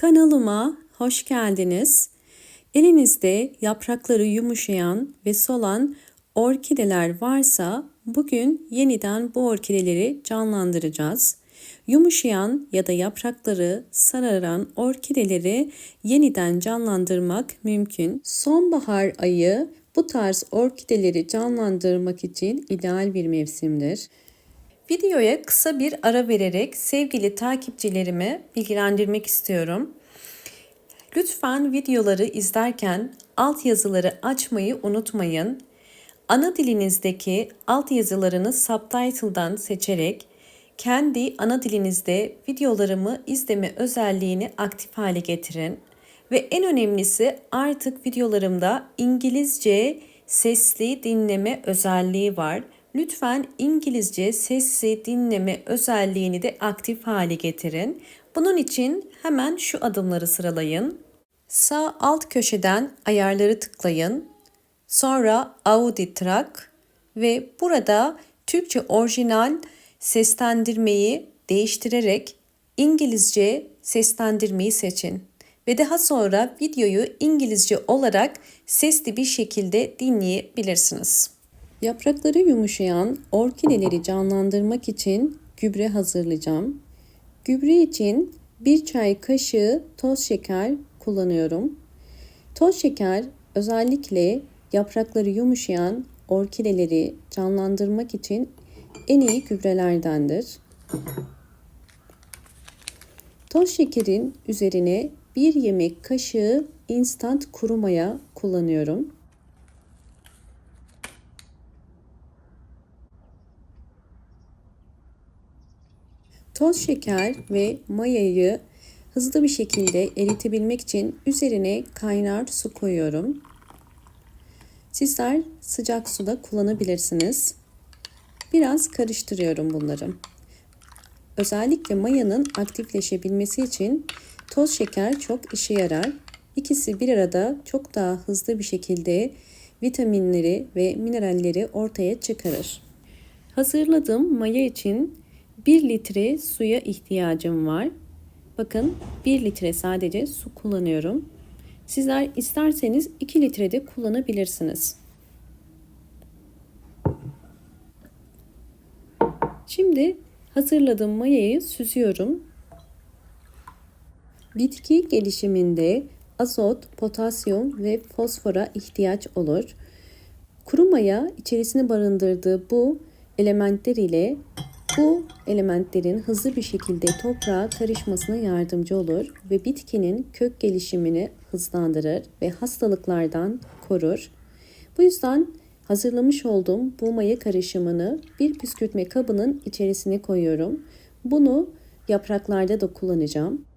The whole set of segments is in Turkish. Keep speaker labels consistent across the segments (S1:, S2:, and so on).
S1: Kanalıma hoş geldiniz. Elinizde yaprakları yumuşayan ve solan orkideler varsa bugün yeniden bu orkideleri canlandıracağız. Yumuşayan ya da yaprakları sararan orkideleri yeniden canlandırmak mümkün. Sonbahar ayı bu tarz orkideleri canlandırmak için ideal bir mevsimdir. Videoya kısa bir ara vererek sevgili takipçilerimi bilgilendirmek istiyorum. Lütfen videoları izlerken alt yazıları açmayı unutmayın. Ana dilinizdeki alt yazılarını subtitle'dan seçerek kendi ana dilinizde videolarımı izleme özelliğini aktif hale getirin. Ve en önemlisi artık videolarımda İngilizce sesli dinleme özelliği var. Lütfen İngilizce sesli dinleme özelliğini de aktif hale getirin. Bunun için hemen şu adımları sıralayın. Sağ alt köşeden ayarları tıklayın. Sonra Audi Track ve burada Türkçe orijinal seslendirmeyi değiştirerek İngilizce seslendirmeyi seçin ve daha sonra videoyu İngilizce olarak sesli bir şekilde dinleyebilirsiniz. Yaprakları yumuşayan orkideleri canlandırmak için gübre hazırlayacağım. Gübre için bir çay kaşığı toz şeker kullanıyorum. Toz şeker özellikle yaprakları yumuşayan orkideleri canlandırmak için en iyi gübrelerdendir. Toz şekerin üzerine bir yemek kaşığı instant kuru maya kullanıyorum. Toz şeker ve mayayı hızlı bir şekilde eritebilmek için üzerine kaynar su koyuyorum. Sizler sıcak suda kullanabilirsiniz. Biraz karıştırıyorum bunları. Özellikle mayanın aktifleşebilmesi için toz şeker çok işe yarar. İkisi bir arada çok daha hızlı bir şekilde vitaminleri ve mineralleri ortaya çıkarır. Hazırladığım maya için 1 litre suya ihtiyacım var. Bakın 1 litre sadece su kullanıyorum. Sizler isterseniz 2 litre de kullanabilirsiniz. Şimdi hazırladığım mayayı süzüyorum. Bitki gelişiminde azot, potasyum ve fosfora ihtiyaç olur. Kuru maya içerisine barındırdığı bu elementler ile bu elementlerin hızlı bir şekilde toprağa karışmasına yardımcı olur ve bitkinin kök gelişimini hızlandırır ve hastalıklardan korur. Bu yüzden hazırlamış olduğum bu maya karışımını bir püskürtme kabının içerisine koyuyorum. Bunu yapraklarda da kullanacağım.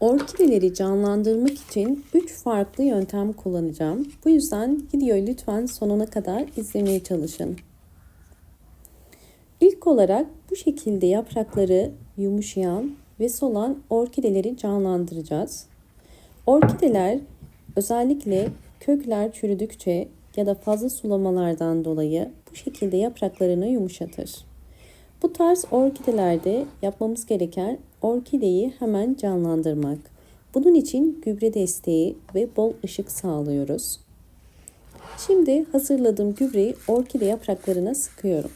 S1: Orkideleri canlandırmak için 3 farklı yöntem kullanacağım. Bu yüzden videoyu lütfen sonuna kadar izlemeye çalışın. İlk olarak bu şekilde yaprakları yumuşayan ve solan orkideleri canlandıracağız. Orkideler özellikle kökler çürüdükçe ya da fazla sulamalardan dolayı bu şekilde yapraklarını yumuşatır. Bu tarz orkidelerde yapmamız gereken orkideyi hemen canlandırmak. Bunun için gübre desteği ve bol ışık sağlıyoruz. Şimdi hazırladığım gübreyi orkide yapraklarına sıkıyorum.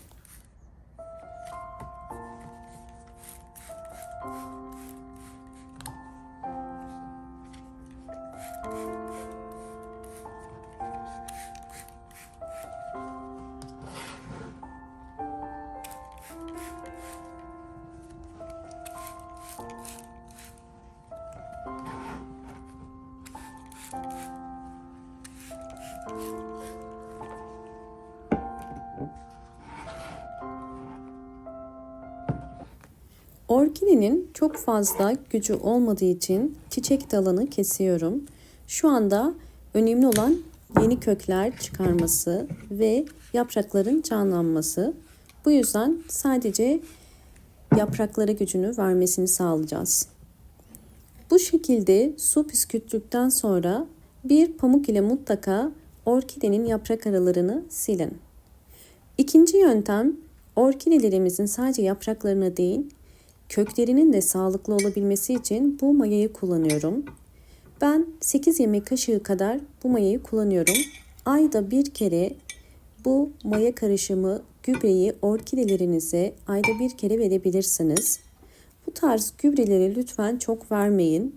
S1: Orkidenin çok fazla gücü olmadığı için çiçek dalını kesiyorum. Şu anda önemli olan yeni kökler çıkarması ve yaprakların canlanması. Bu yüzden sadece yapraklara gücünü vermesini sağlayacağız. Bu şekilde su püskürttükten sonra bir pamuk ile mutlaka orkidenin yaprak aralarını silin. İkinci yöntem orkidelerimizin sadece yapraklarına değil köklerinin de sağlıklı olabilmesi için bu mayayı kullanıyorum. Ben 8 yemek kaşığı kadar bu mayayı kullanıyorum. Ayda bir kere bu maya karışımı gübreyi orkidelerinize ayda bir kere verebilirsiniz. Bu tarz gübreleri lütfen çok vermeyin.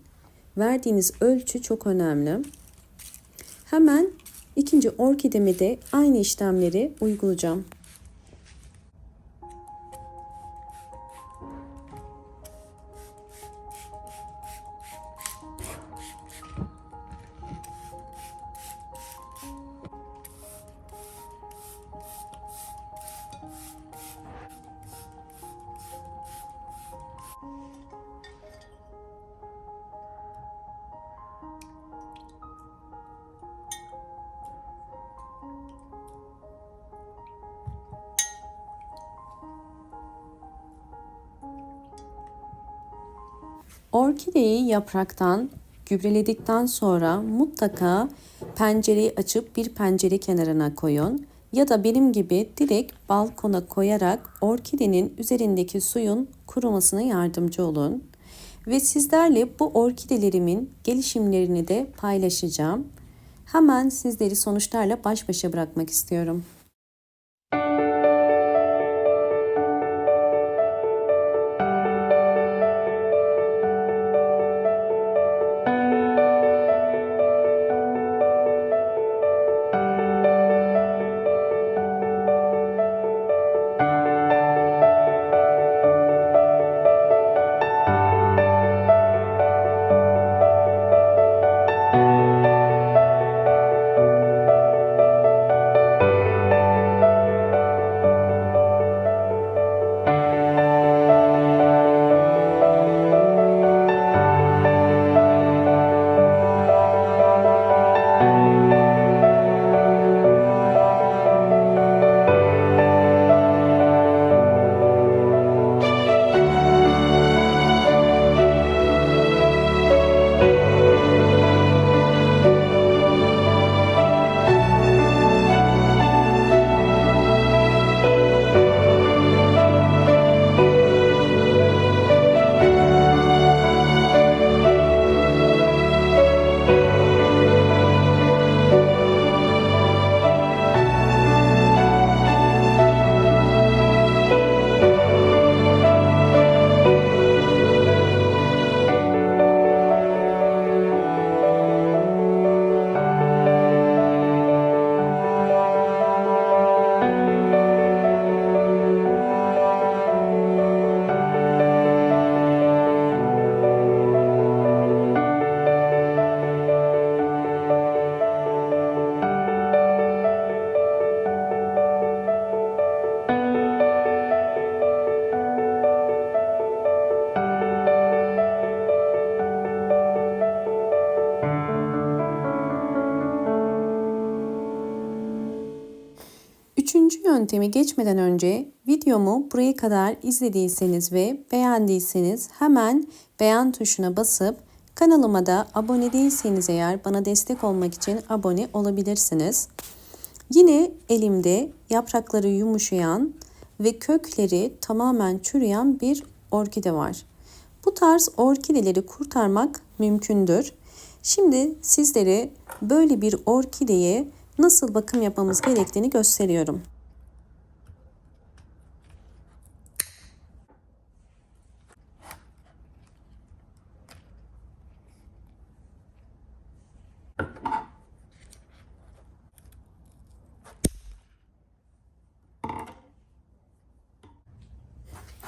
S1: Verdiğiniz ölçü çok önemli. Hemen ikinci orkideme de aynı işlemleri uygulayacağım. Orkideyi yapraktan gübreledikten sonra mutlaka pencereyi açıp bir pencere kenarına koyun ya da benim gibi direkt balkona koyarak orkidenin üzerindeki suyun kurumasına yardımcı olun. Ve sizlerle bu orkidelerimin gelişimlerini de paylaşacağım. Hemen sizleri sonuçlarla baş başa bırakmak istiyorum. Yöntemi geçmeden önce videomu buraya kadar izlediyseniz ve beğendiyseniz hemen beğen tuşuna basıp kanalıma da abone değilseniz eğer bana destek olmak için abone olabilirsiniz. Yine elimde yaprakları yumuşayan ve kökleri tamamen çürüyen bir orkide var. Bu tarz orkideleri kurtarmak mümkündür. Şimdi sizlere böyle bir orkideye nasıl bakım yapmamız gerektiğini gösteriyorum.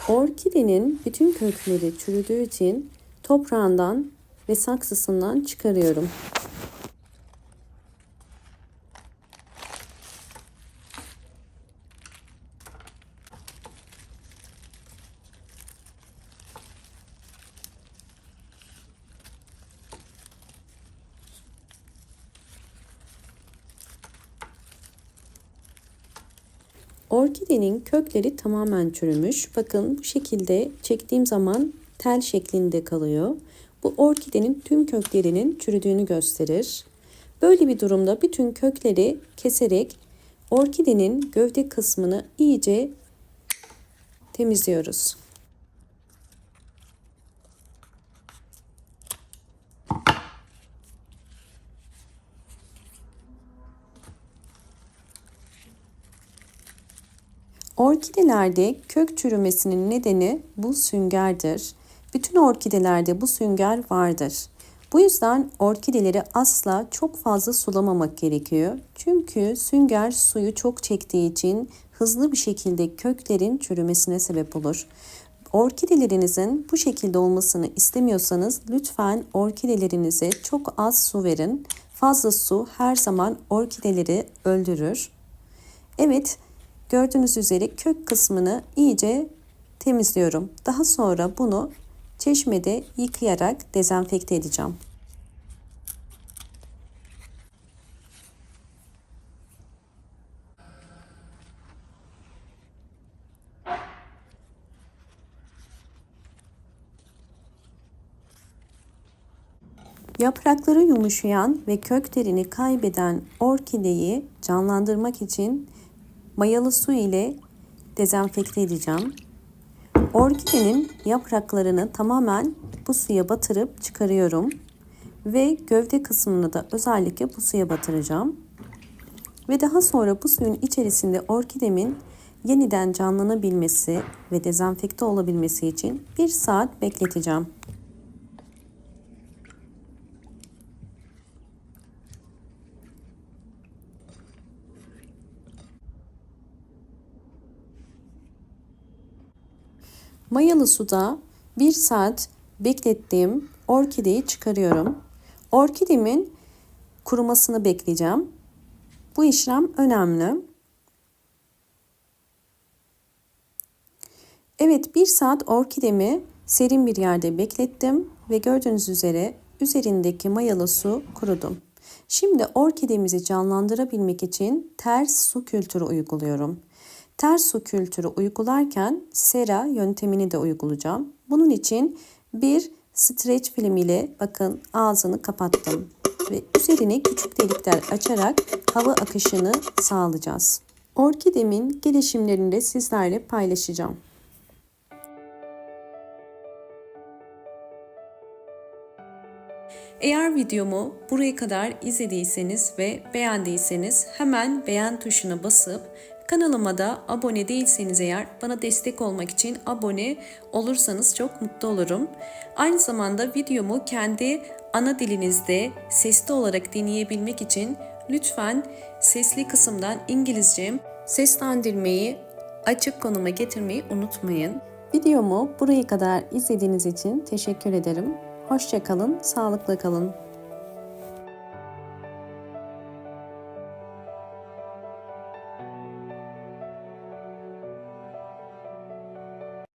S1: Orkidenin bütün kökleri çürüdüğü için toprağından ve saksısından çıkarıyorum. Orkidenin kökleri tamamen çürümüş. Bakın bu şekilde çektiğim zaman tel şeklinde kalıyor. Bu orkidenin tüm köklerinin çürüdüğünü gösterir. Böyle bir durumda bütün kökleri keserek orkidenin gövde kısmını iyice temizliyoruz. Orkidelerde kök çürümesinin nedeni bu süngerdir. Bütün orkidelerde bu sünger vardır. Bu yüzden orkideleri asla çok fazla sulamamak gerekiyor. Çünkü sünger suyu çok çektiği için hızlı bir şekilde köklerin çürümesine sebep olur. Orkidelerinizin bu şekilde olmasını istemiyorsanız lütfen orkidelerinize çok az su verin. Fazla su her zaman orkideleri öldürür. Evet, gördüğünüz üzere kök kısmını iyice temizliyorum. Daha sonra bunu çeşmede yıkayarak dezenfekte edeceğim. Yaprakları yumuşayan ve köklerini kaybeden orkideyi canlandırmak için mayalı su ile dezenfekte edeceğim. Orkidenin yapraklarını tamamen bu suya batırıp çıkarıyorum ve gövde kısmını da özellikle bu suya batıracağım. Ve daha sonra bu suyun içerisinde orkidemin yeniden canlanabilmesi ve dezenfekte olabilmesi için bir saat bekleteceğim. Mayalı suda bir saat beklettiğim orkideyi çıkarıyorum. Orkidemin kurumasını bekleyeceğim. Bu işlem önemli. Evet bir saat orkidemi serin bir yerde beklettim ve gördüğünüz üzere üzerindeki mayalı su kurudu. Şimdi orkidemizi canlandırabilmek için ters su kültürü uyguluyorum. Ters su kültürü uygularken sera yöntemini de uygulayacağım. Bunun için bir streç film ile bakın ağzını kapattım ve üzerine küçük delikler açarak hava akışını sağlayacağız. Orkidemin gelişimlerini de sizlerle paylaşacağım. Eğer videomu buraya kadar izlediyseniz ve beğendiyseniz hemen beğen tuşuna basıp kanalıma da abone değilseniz eğer bana destek olmak için abone olursanız çok mutlu olurum. Aynı zamanda videomu kendi ana dilinizde sesli olarak dinleyebilmek için lütfen sesli kısımdan İngilizce seslendirmeyi açık konuma getirmeyi unutmayın. Videomu buraya kadar izlediğiniz için teşekkür ederim. Hoşçakalın, sağlıkla kalın.